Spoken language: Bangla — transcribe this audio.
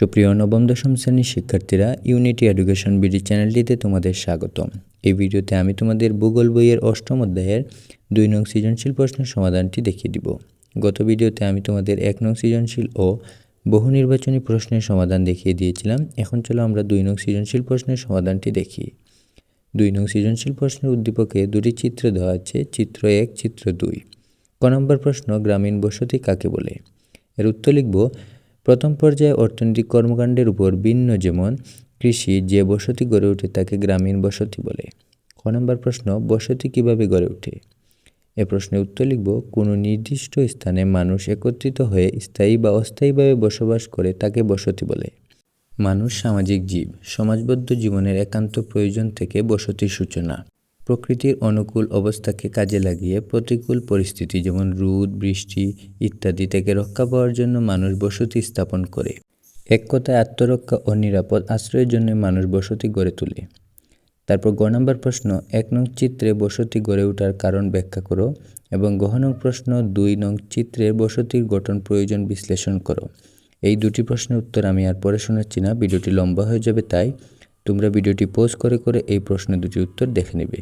সুপ্রিয় নবম, দশম শ্রেণির শিক্ষার্থীরা ইউনিটি এডুকেশন বিডি চ্যানেলটিতে তোমাদের স্বাগতম। এই ভিডিওতে আমি তোমাদের ভূগোল বইয়ের অষ্টম অধ্যায়ের দুই নং সৃজনশীল প্রশ্নের সমাধানটি দেখিয়ে দিব। গত ভিডিওতে আমি তোমাদের এক নং সৃজনশীল ও বহু নির্বাচনী প্রশ্নের সমাধান দেখিয়ে দিয়েছিলাম। এখন চলো আমরা দুই নং সৃজনশীল প্রশ্নের সমাধানটি দেখি। দুই নং সৃজনশীল প্রশ্নের উদ্দীপকে দুটি চিত্র দেওয়া আছে, চিত্র এক, চিত্র দুই। ক নম্বর প্রশ্ন, গ্রামীণ বসতি কাকে বলে? এর উত্তর লিখব প্রথম পর্যায়ে অর্থনৈতিক কর্মকাণ্ডের উপর ভিন্ন যেমন কৃষি যে বসতি গড়ে ওঠে তাকে গ্রামীণ বসতি বলে। ক নম্বর প্রশ্ন, বসতি কীভাবে গড়ে ওঠে? এ প্রশ্নে উত্তর লিখব, কোনো নির্দিষ্ট স্থানে মানুষ একত্রিত হয়ে স্থায়ী বা অস্থায়ীভাবে বসবাস করে তাকে বসতি বলে। মানুষ সামাজিক জীব, সমাজবদ্ধ জীবনের একান্ত প্রয়োজন থেকে বসতির সূচনা। প্রকৃতির অনুকূল অবস্থাকে কাজে লাগিয়ে প্রতিকূল পরিস্থিতি যেমন রোদ, বৃষ্টি ইত্যাদি থেকে রক্ষা পাওয়ার জন্য মানুষ বসতি স্থাপন করে। এক কথায় আত্মরক্ষা ও নিরাপদ আশ্রয়ের জন্য মানুষ বসতি গড়ে তোলে। তারপর গ নম্বর প্রশ্ন, এক নং চিত্রে বসতি গড়ে ওঠার কারণ ব্যাখ্যা করো এবং গহ নং প্রশ্ন, দুই নং চিত্রে বসতির গঠন প্রয়োজন বিশ্লেষণ করো। এই দুটি প্রশ্নের উত্তর আমি আর পরে শোনাচ্ছি না, ভিডিওটি লম্বা হয়ে যাবে তাই তোমরা ভিডিওটি পোজ করে করে এই প্রশ্নের দুটি উত্তর দেখে নেবে।